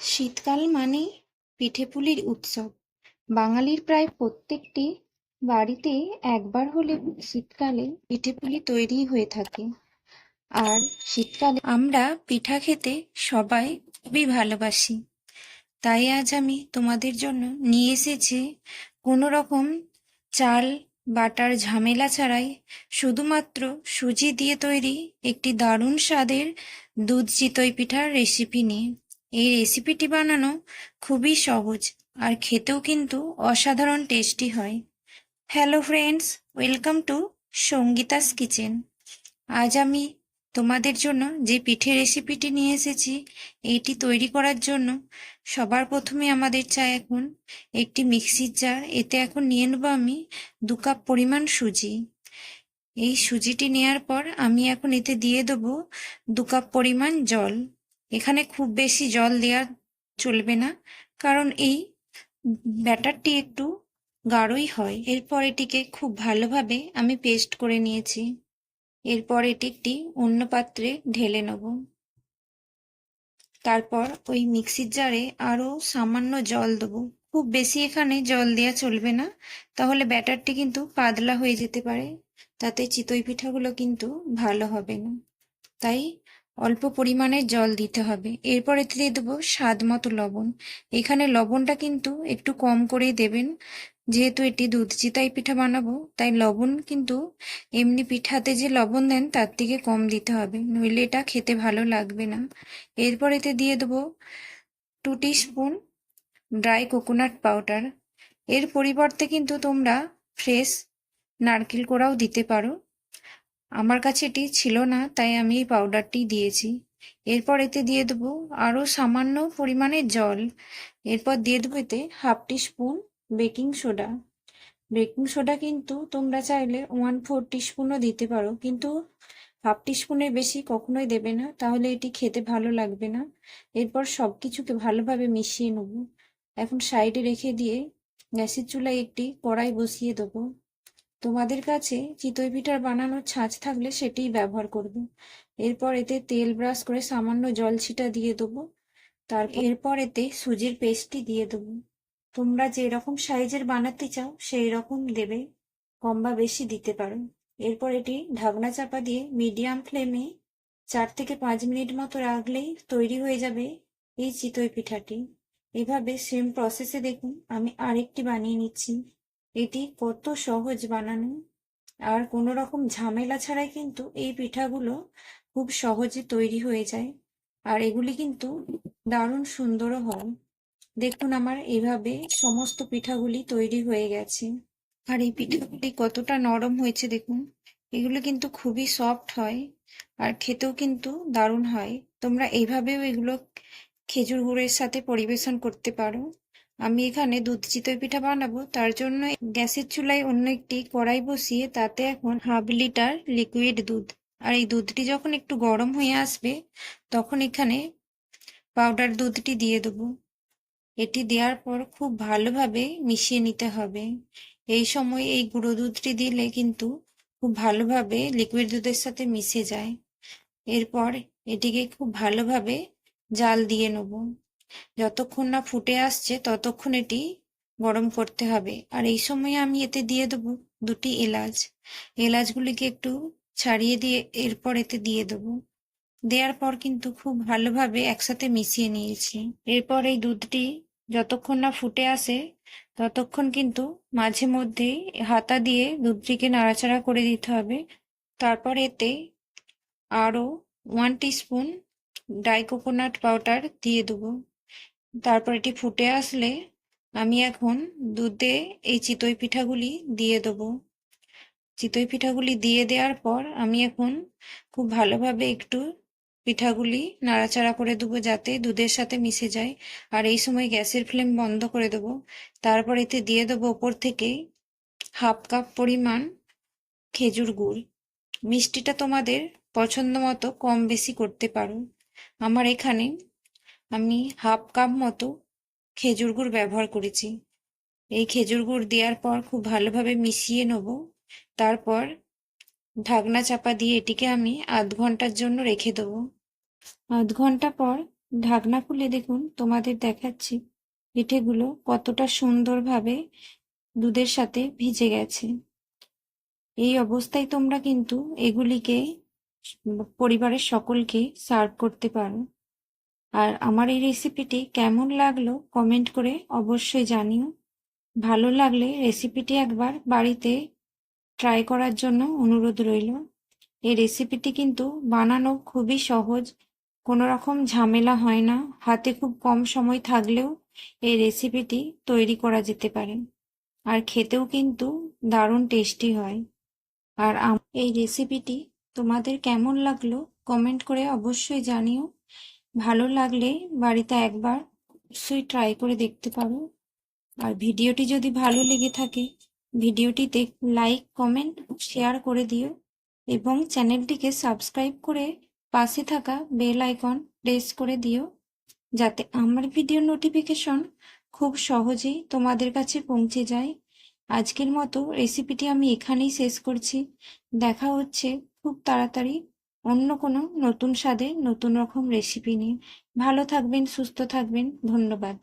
শীতকাল মানেই পিঠেপুলির উৎসব। বাঙালির প্রায় প্রত্যেকটি বাড়িতে একবার হলে শীতকালে পিঠেপুলি তৈরি হয়ে থাকে। আর শীতকালে আমরা পিঠা খেতে সবাই খুবই ভালোবাসি। তাই আজ আমি তোমাদের জন্য নিয়ে এসেছি কোনো রকম চাল বাটার ঝামেলা ছাড়াই শুধুমাত্র সুজি দিয়ে তৈরি একটি দারুণ স্বাদের দুধ চিতই পিঠার রেসিপি নিয়ে। এই রেসিপিটি বানানো খুবই সহজ আর খেতেও কিন্তু অসাধারণ টেস্টি হয়। Hello friends welcome to Sangeeta's kitchen আজ আমি তোমাদের জন্য যে পিঠে রেসিপিটি নিয়ে এসেছি, এইটি তৈরি করার জন্য সবার প্রথমে আমাদের চাই এখন একটি মিক্সির জার এতে এখন নিয়ে নেব আমি দু কাপ পরিমাণ সুজি। এই সুজিটি নেওয়ার পর আমি এখন এতে দিয়ে দেবো দু কাপ পরিমাণ জল। এখানে খুব বেশি জল দেওয়া চলবে না। কারণ এই ব্যাটারটি একটু গাঢ়ই হয়। এরপর এটিকে খুব ভালোভাবে আমি পেস্ট করে নিয়েছি। এরপর এটি একটি অন্য পাত্রে ঢেলে নেব। তারপর ওই মিক্সির জারে আরও সামান্য জল দেবো। খুব বেশি এখানে জল দেওয়া চলবে না। তাহলে ব্যাটারটি কিন্তু পাতলা হয়ে যেতে পারে। তাতে চিতই পিঠাগুলো কিন্তু ভালো হবে না। তাই অল্প পরিমাণে জল দিতে হবে। এরপর দিয়ে দেবো স্বাদ মতো লবণ। এখানে লবণটা কিন্তু একটু কম করেই দেবেন। যেহেতু এটি দুধ চিতাই পিঠা বানাবো, তাই লবণ কিন্তু এমনি পিঠাতে যে লবণ দেন, তার থেকে কম দিতে হবে। নইলে এটা খেতে ভালো লাগবে না। এরপর এতে দিয়ে দেবো two spoon dry coconut powder. এর পরিবর্তে কিন্তু তোমরা ফ্রেশ নারকেল কোড়াও দিতে পারো। আমার কাছে এটি ছিল না, তাই আমি এই পাউডারটি দিয়েছি। এরপর এতে দিয়ে দেবো আরও সামান্য পরিমাণে জল। এরপর দিয়ে দেবো এতে half teaspoon baking soda baking soda কিন্তু তোমরা চাইলে ওয়ান ফোর স্পুনও দিতে পারো, কিন্তু হাফ স্পুনের বেশি কখনোই দেবে না, তাহলে এটি খেতে ভালো লাগবে না। এরপর সব কিছুকে ভালোভাবে মিশিয়ে নেব। এখন সাইডে রেখে দিয়ে গ্যাসের চুলায় একটি কড়াই বসিয়ে দেবো। তোমাদের কাছে চিতই পিঠার বানানোর ছাঁচ থাকলে সেটিই ব্যবহার করবে। এরপর এতে তেল ব্রাশ করে সামান্য জল ছিটা দিয়ে দেবো। তার এরপর এতে সুজির পেস্টটি দিয়ে দেবো। তোমরা যে রকম সাইজের বানাতে চাও সেই রকম দেবে। কম বা বেশি দিতে পারো। এরপর এটি ঢাকনা চাপা দিয়ে মিডিয়াম ফ্লেমে চার থেকে পাঁচ মিনিট মতো রাখলেই তৈরি হয়ে যাবে এই চিতই পিঠাটি এভাবে সেম প্রসেসে দেখুন, আমি আরেকটি বানিয়ে নিচ্ছি। এটি কত সহজ বানানো। আর কোনো রকম ঝামেলা ছাড়াই কিন্তু এই পিঠাগুলো খুব সহজে তৈরি হয়ে যায়। আর এগুলি কিন্তু দারুণ সুন্দরও হয়। দেখুন আমার এভাবে সমস্ত পিঠাগুলি তৈরি হয়ে গেছে। আর এই পিঠাগুলি কতটা নরম হয়েছে দেখুন। এগুলো কিন্তু খুবই সফট হয় আর খেতেও কিন্তু দারুণ হয়। তোমরা এইভাবেও এগুলো খেজুর গুড়ের সাথে পরিবেশন করতে পারো। আমি এখানে দুধ চিতই পিঠা বানাবো। তার জন্য গ্যাসের চুলায় অন্য একটি কড়াই বসিয়ে তাতে এখন হাফ লিটার লিকুইড দুধ। আর এই দুধটি যখন একটু গরম হয়ে আসবে, তখন এখানে পাউডার দুধটি দিয়ে দেবো। এটি দেওয়ার পর খুব ভালোভাবে মিশিয়ে নিতে হবে। এই সময় এই গুঁড়ো দুধটি দিলে কিন্তু খুব ভালোভাবে লিকুইড দুধের সাথে মিশে যায়। এরপর এটিকে খুব ভালোভাবে জাল দিয়ে নেব। যতক্ষণ না ফুটে আসছে, ততক্ষণ এটি গরম করতে হবে। আর এই সময় আমি এতে দিয়ে দেবো দুটি এলাচ। এলাচগুলিকে একটু ছাড়িয়ে দিয়ে এরপর এতে দিয়ে দেবো। দেওয়ার পর কিন্তু খুব ভালোভাবে একসাথে মিশিয়ে নিয়েছি। এরপর এই দুধটি যতক্ষণ না ফুটে আসে, ততক্ষণ কিন্তু মাঝে মধ্যেই হাতা দিয়ে দুধটিকে নাড়াচাড়া করে দিতে হবে। তারপর এতে আরও one spoon dry coconut powder দিয়ে দেবো। তারপর এটি ফুটে আসলে আমি এখন দুধে এই চিতই পিঠাগুলি দিয়ে দেবো। চিতই পিঠাগুলি দিয়ে দেওয়ার পর আমি এখন খুব ভালোভাবে একটু পিঠাগুলি নাড়াচাড়া করে দেবো যাতে দুধের সাথে মিশে যায়। আর এই সময় গ্যাসের ফ্লেম বন্ধ করে দেবো। তারপর এতে দিয়ে দেবো ওপর থেকে হাফ কাপ পরিমাণ খেজুর গুড়। মিষ্টিটা তোমাদের পছন্দ মতো কম বেশি করতে পারো। আমার এখানে আমি হাফ কাপ মতো খেজুর গুড় ব্যবহার করেছি। এই খেজুর গুড় দেওয়ার পর খুব ভালোভাবে মিশিয়ে নেব। তারপর ঢাকনা চাপা দিয়ে এটিকে আমি আধ ঘণ্টার জন্য রেখে দেবো। আধ ঘণ্টা পর ঢাকনা খুলে দেখুন, তোমাদের দেখাচ্ছি পিঠেগুলো কতটা সুন্দরভাবে দুধের সাথে ভিজে গেছে। এই অবস্থায় তোমরা কিন্তু এগুলিকে পরিবারের সকলকে সার্ভ করতে পারো। আর আমার এই রেসিপিটি কেমন লাগল কমেন্ট করে অবশ্যই জানিও। ভালো লাগলে রেসিপিটি একবার বাড়িতে ট্রাই করার জন্য অনুরোধ রইল। এই রেসিপিটি কিন্তু বানানো খুবই সহজ, কোনো রকম ঝামেলা হয় না, হাতে খুব কম সময় থাকলেও এই রেসিপিটি তৈরি করা যেতে পারে। আর খেতেও কিন্তু দারুণ টেস্টি হয়। আর এই রেসিপিটি তোমাদের কেমন লাগল কমেন্ট করে অবশ্যই জানিও। ভালো লাগলে বাড়িতে একবার অবশ্যই ট্রাই করে দেখতে পারো। আর ভিডিওটি যদি ভালো লেগে থাকে, ভিডিওটিতে লাইক কমেন্ট শেয়ার করে দিও এবং চ্যানেলটিকে সাবস্ক্রাইব করে পাশে থাকা বেল আইকন প্রেস করে দিও যাতে আমার ভিডিও নোটিফিকেশন খুব সহজেই তোমাদের কাছে পৌঁছে যায়। আজকের মতো রেসিপিটি আমি এখানেই শেষ করছি। দেখা হচ্ছে খুব তাড়াতাড়ি অন্য কোনো নতুন স্বাদে নতুন রকম রেসিপি নিয়ে। ভালো থাকবেন সুস্থ থাকবেন। ধন্যবাদ।